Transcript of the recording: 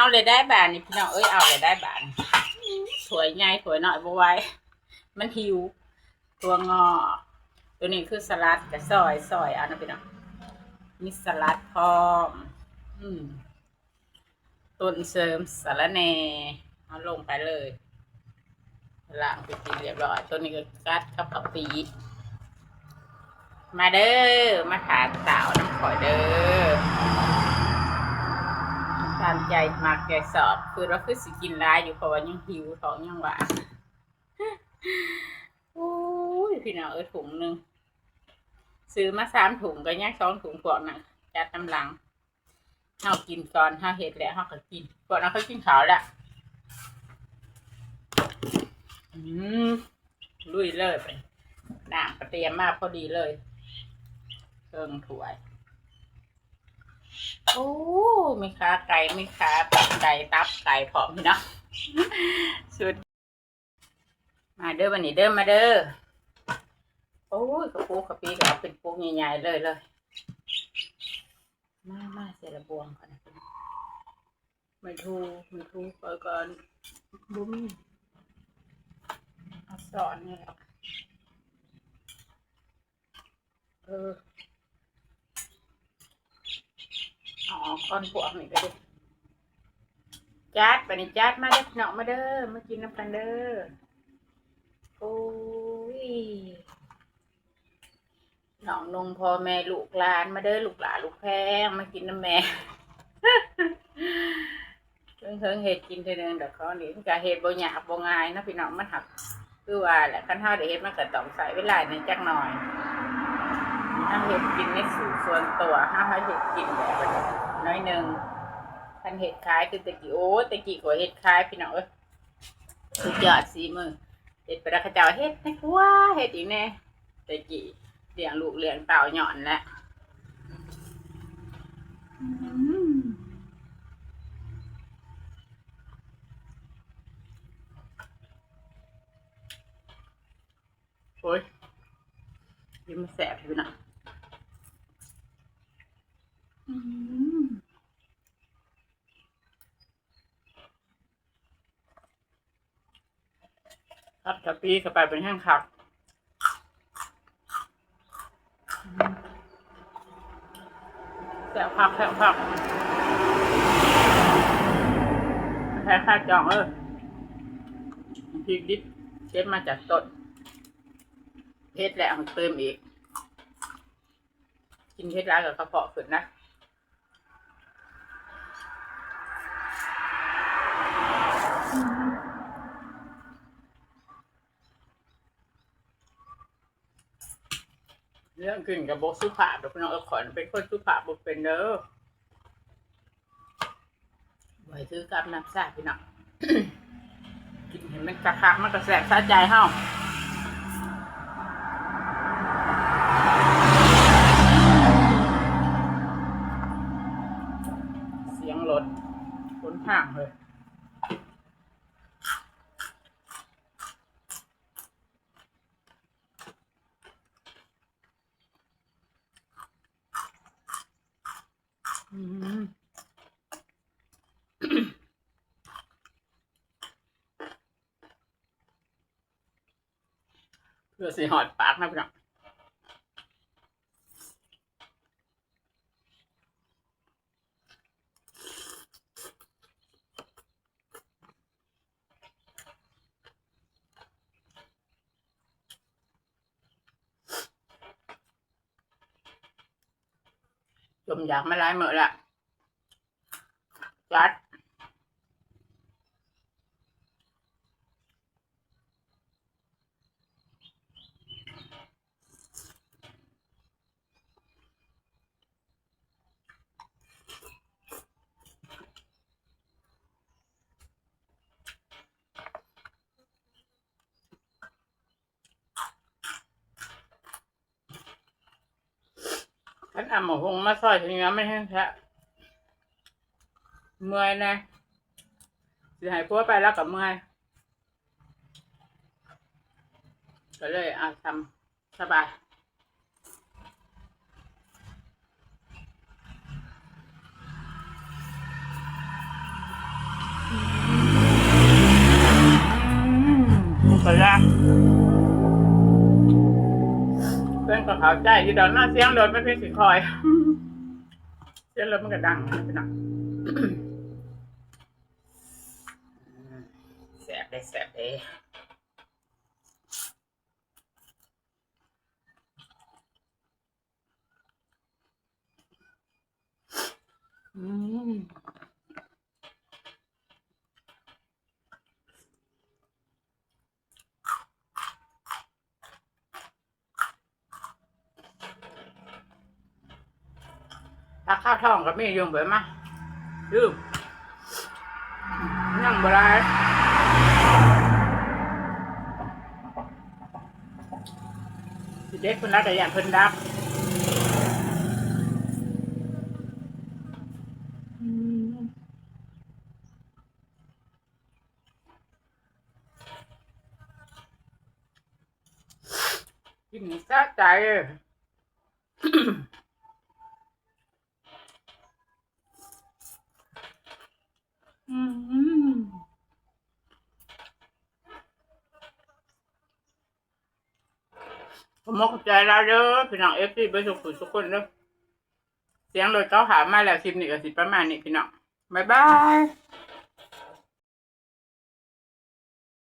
เอาเลยได้บานนี่พี่น้องเอ้ยเอาเลยได้บานถวยใหญ่ถวยหน่อยบ่ไหว้มันหิว ตัวงอ ตัวนี้คือสลัดกับซอยซอยเอานะพี่น้องมีสลัดพร้อมอืมต้นเสริมสารแหน่เอาลงไปเลยล้างไปกินเรียบร้อยตัวนี้ก็กัดกับกะปิมาเด้อมาทานสาวน้ำข่อยเด้อามใจมากใจสอบ คือเราคือสิกินร้ายอยู่เพราะว่ายังหิวท้องยังหวานโอ้ยพี่น้องเออถุงหนึ่งซื้อมาสามถุงก็ยังสองถุงพวกนั้นจัดน้ำลังเฮากินก่อนเฮาเห็ดแล้วเฮาก็กินก่อนเราเขากินขาวแล้วอืมลุยเลยไปน้ำก็เตรียมมากพอดีเลยเครื่องถ้วย โอ้ไมีขาไก่ไมีขาตับไก่ตับไก่พร้อมพี่น้องสุด มาเด้อวันนี้เด้อมาเด้อโอ้ยกระปุกกระปีก็เอาเป็นปุกใหญ่ๆเลยเลยมามาเสร็จละบวงก่อนนะพี่น้องไม่ทูไม่ทูไปก่อนบุ้มอาสอนนี่แหละเออ อ๋อนพวกนี่ก็ดิจัดไปนี่จัดมาเด้อพี่น้องมาเด้อมากินน้ำกันเด้อโอ้ยน้องนงพ่อแม่ลูกหลานมาเด้อลูกหลานลูกแพงมากินน้ำแม่เพิ่งเพิ่งเห็ดกินเท่านึงเดี๋ยวเขานี่มันก็เห็ดบ่ยากบ่ง่ายนาะพี่น้องมันหักคือว่าแหละขั้นเท่าเดี๋ยวเห็ดมันก็ต้องใส่เวลาในอยจักหน่อยถ้าเห็ดกินในสูตรส่วนตัวถ้าเห็ดกินแบบน้ น้อยหนึ่งทันเห็ดคล้ายคือตะกี้โอ้ตะกี้กว่าเห็ดคล้ายพี่น้องเอ้ยสุดยอดสีมือเห็ดไปแล้วเขาเจ้าเห็ดนะว้าเห็ดอีกแน่ตะกี้เลี้ยงลูกเลี้ยงเต่าหย่อนแล้วโอ้ยยิ้มแสบพี่น้อง อืมครับ กะปีเข้าไปเป็นแห้งขับแสบผักแสบผักแค่ข้าจองเออพริกดิบเช็ดมาจากต้นเพชรแหละมันเติมอีก กินเพชรร้ายกับกระเพาะขึ้นนะ เรื่องกินกับบสุภาพเดี๋ยวพี่น้องเออขอนเป็นคนสุภาพบุเป็นเด้อไว้ซื้อกับน้ำซาพี่น้องกินเห็นมันกระคักมันกระแสบซาใจเฮาเสียงรถขนห่างเลย เพื่อสีหอดปากนะพี่น้อง จมอยากมาไล่เมื่อละจัด ฉันเอาหมูหงมาซอยทีนี้ไม่แห้งแท้เมื่อยนะสิหายพัวไปแล้วกับเมื่อยก็เลยเอาทำสบาย พื่อนก็เข้าใจที่ดอนหน้าเสียงรถไม่เป็นสิคอย เสียงรถมันก็ดังนะพี่น้องแสบได้แสบได้อืม ถ้าข้าวท้องก็มียู่เบิดมาลืมนั่งบ่ได้สิเด็กคนละแต่อย่างเพิ่นดับกินสะใจ อืม ผมมกใจเราเด้อพี่น้องเอฟซีเบอร์สุขุทุกคนเด้อเสียงรถเจ้าหามาแล้วคลิปนี้ก็สิประมาณนี้พี่น้องบ๊ายบาย